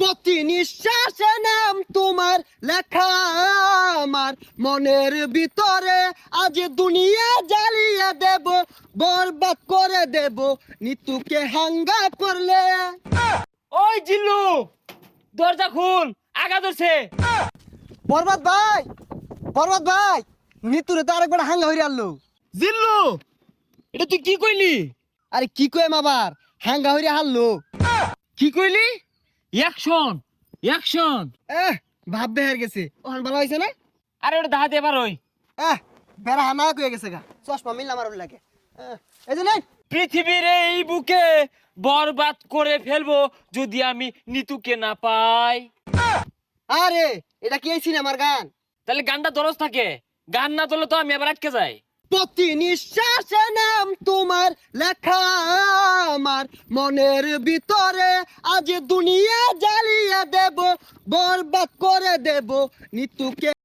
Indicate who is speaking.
Speaker 1: প্রতি নিঃশ্বাসে নাম তোমার লেখা আমার। মনের ভিতরে আজ দুনিয়া জ্বালিয়ে দেব বরবাদ করে দেব নিতুকে হাঙ্গা করলে।
Speaker 2: ওই জিল্লু দরজা খুল আগা ধরছে।
Speaker 1: বরবাদ ভাই বরবাদ ভাই নিতুরে তো আরেকবার হাঙ্গা হইরে আনলো।
Speaker 2: জিল্লু এটা তুই কি কইলি?
Speaker 1: আরে কি কয় আবার হাঙ্গা হইরে হারলো
Speaker 2: কি কইলি? অ্যাকশন অ্যাকশন
Speaker 1: এহ ভাব বেহার গেছে। ওখান ভালো হয়েছে না?
Speaker 2: আরে ওটা দাহাতে এবার ওই।
Speaker 1: এহ বেড়া হানা কয়ে গেছে গা। চশমা মিললাম আর লাগে। এই যে নেই
Speaker 2: পৃথিবীর এই বুকে বরবাদ করে ফেলব যদি আমি নিতুকে না পাই।
Speaker 1: আরে এটা কি এই সিনেমার গান?
Speaker 2: তাহলে গানটা দরজ থাকে। গান না তোলে তো আমি আবার আটকে যাই।
Speaker 1: প্রতি নিঃশ্বাসে নাম তোমার লেখা। আমার মনের ভিতরে আজ দুনিয়া জ্বালিয়ে দেব বরবাদ করে দেব নিতুকে